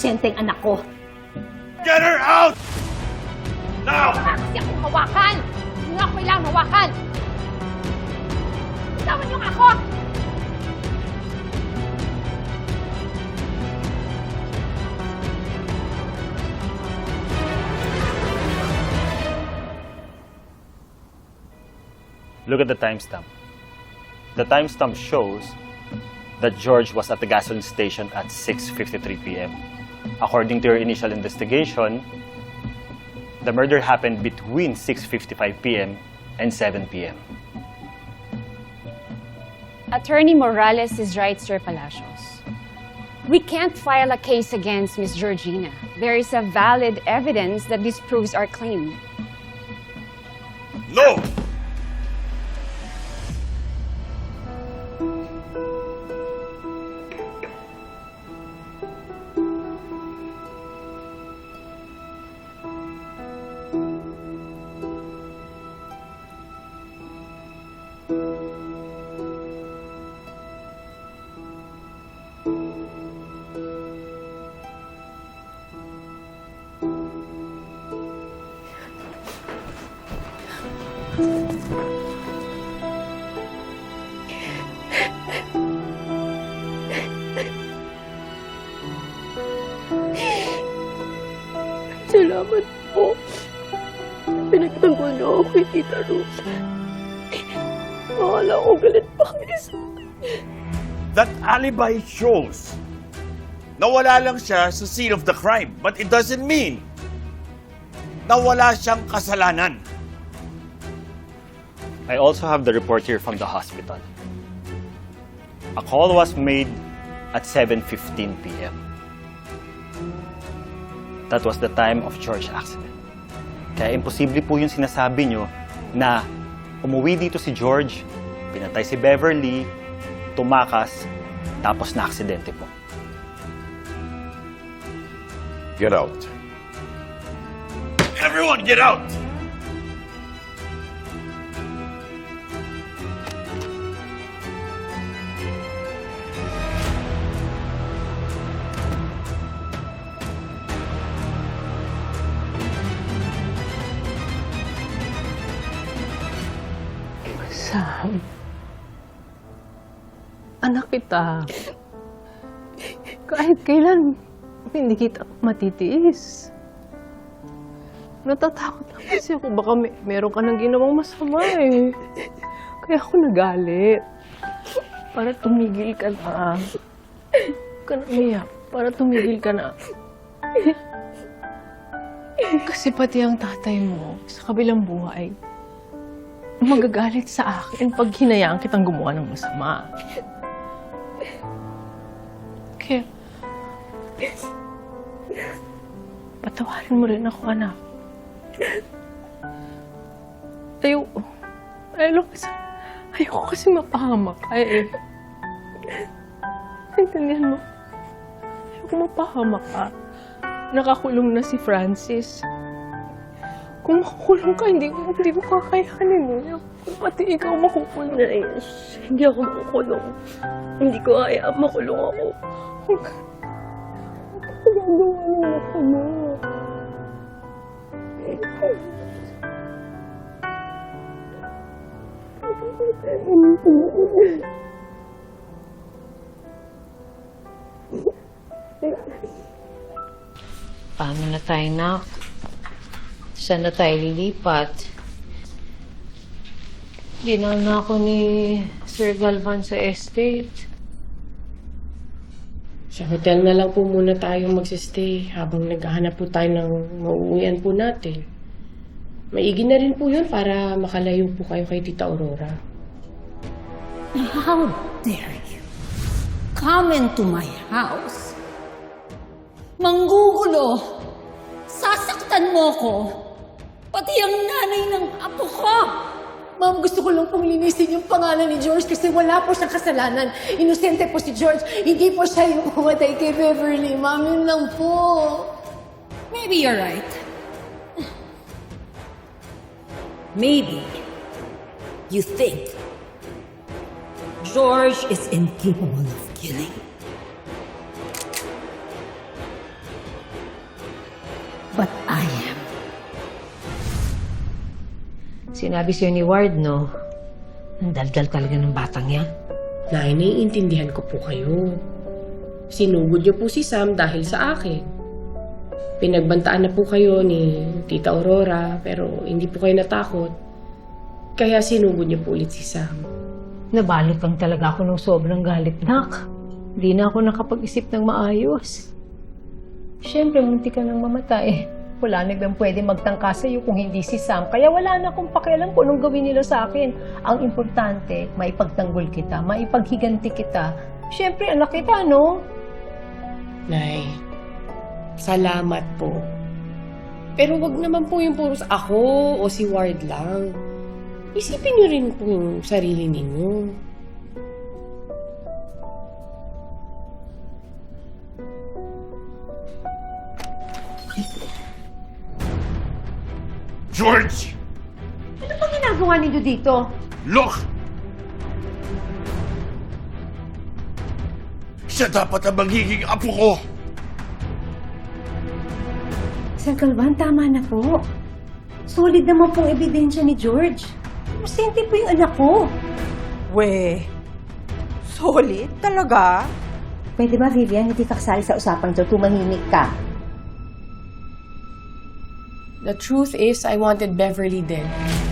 Senteng anak ko. Get her out! Now! Kasi ako hawakan! Hindi ako kailangang hawakan! Bitawan niyo ako! Look at the timestamp. The timestamp shows that George was at the gasoline station at 6.53 p.m. According to your initial investigation, the murder happened between 6.55 p.m. and 7 p.m. Attorney Morales is right, Sir Palacios. We can't file a case against Miss Georgina. There is a valid evidence that disproves our claim. No! Salamat po. Pinagtanggol niyo ako kay Tita Rose. Akala ko galit pa kayo sa That alibi shows na wala lang siya sa scene of the crime. But it doesn't mean na wala siyang kasalanan. I also have the report here from the hospital. A call was made at 7.15 p.m. That was the time of George accident. Kaya imposible po yung sinasabi nyo na umuwi dito si George, pinatay si Beverly, tumakas, tapos na-aksidente po. Get out. Everyone, get out! Sam. Anak kita. Kahit kailan, hindi kita matitiis. Natatakot lang kasi ako. Baka may, meron ka nang ginawang masama eh. Kaya ako nagalit. Para tumigil ka na. Huwag na umiyak. Para tumigil ka na. Kasi pati ang tatay mo sa kabilang buhay, magagalit sa akin pag hinayaan kitang gumawa ng masama. Kaya, patawarin mo rin ako, anak. Ayaw, ayaw kasi, ayaw kasi mapahamak ka eh. Naintindihan mo? Ayaw ko mapahamak ka. Nakakulong na si Francis. Kung makukulong ka, hindi ko, hindi ko kakayanin eh. Pati ikaw makukulong. Nais, hindi ako makukulong. Hindi ko kaya makulong ako. Huwag ka. Huwag ka gagawa ng masama. Paano na tayo, nak? Saan na tayo lilipat? Dinal na ako ni Sir Galvan sa estate. Sa hotel na lang po muna tayo magsistay habang naghahanap po tayo ng mauuwian po natin. Maigi na rin po yun para makalayo po kayo kay Tita Aurora. How dare you come into my house? Manggugulo! Sasaktan mo ko! Pati ang nanay ng apo ko! Ma'am, gusto ko lang pong linisin yung pangalan ni George kasi wala po siyang kasalanan. Inosente po si George. Hindi po siya yung pumatay kay Beverly. Ma'am, yun lang po. Maybe you're right. Maybe you think George is incapable of killing. But I am. Sinabi sa'yo ni Ward, no? Ang daldal talaga ng batang yan. Nay, naiintindihan ko po kayo. Sinugod niyo po si Sam dahil sa akin. Pinagbantaan na po kayo ni Tita Aurora, pero hindi po kayo natakot. Kaya sinugod niyo po ulit si Sam. Nabalot lang talaga ako ng sobrang galit, nak. Hindi na ako nakapag-isip ng maayos. Siyempre, munti ka nang mamatay. Wala na bang pwede magtangka sa'yo kung hindi si Sam. Kaya wala na akong pakialam kung anong gawin nila sa akin. Ang importante, maipagtanggol kita, maipaghiganti kita. Siyempre, anak kita, no? Nay, salamat po. Pero wag naman po yung puros ako o si Ward lang. Isipin niyo rin po yung sarili ninyo. George! Ano ginagawa ninyo dito? Look! Siya dapat ang magiging apo ko! Sir Galvan, tama na po. Solid naman pong ebidensya ni George. Masente po yung anak ko. We, solid talaga? Pwede ba, Vivian, hindi ka kasali sa usapang to, tumahimik ka. The truth is, I wanted Beverly dead.